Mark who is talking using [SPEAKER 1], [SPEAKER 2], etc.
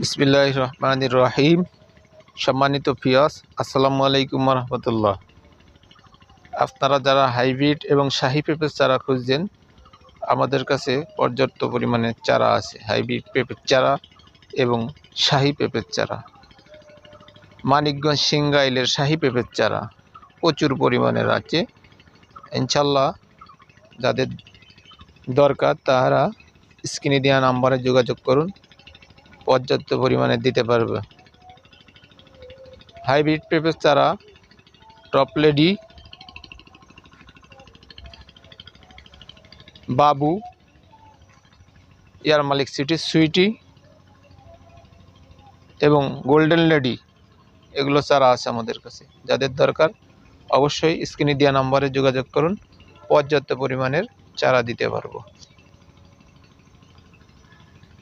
[SPEAKER 1] বিসমিল্লাহ রহমানির রহিম সম্মানিত পিয়াস আসসালামু আলাইকুম রহমতুল্লাহ আপনারা যারা হাইব্রিড এবং শাহি পেঁপের চারা খুঁজছেন, আমাদের কাছে পর্যাপ্ত পরিমাণে চারা আছে, হাইব্রিড পেঁপের চারা এবং শাহি পেঁপের চারা। মানিকগঞ্জ সিঙ্গাইলের শাহি পেঁপের চারা প্রচুর পরিমাণের আছে। ইনশাল্লাহ যাদের দরকার তারা স্ক্রিনে দেওয়া নাম্বারে যোগাযোগ করুন। পর্যাপ্ত পরিমাণে দিতে পারবে। হাইব্রিড পেঁপের চারা টপলেডি বাবু এয়ার মালিক সিটি, সুইটি, এবং গোল্ডেন লেডি, এগুলো চারা আছে আমাদের কাছে। যাদের দরকার, অবশ্যই স্ক্রিনে দেওয়া নাম্বারে যোগাযোগ করুন, পর্যাপ্ত পরিমাণের চারা দিতে পারব।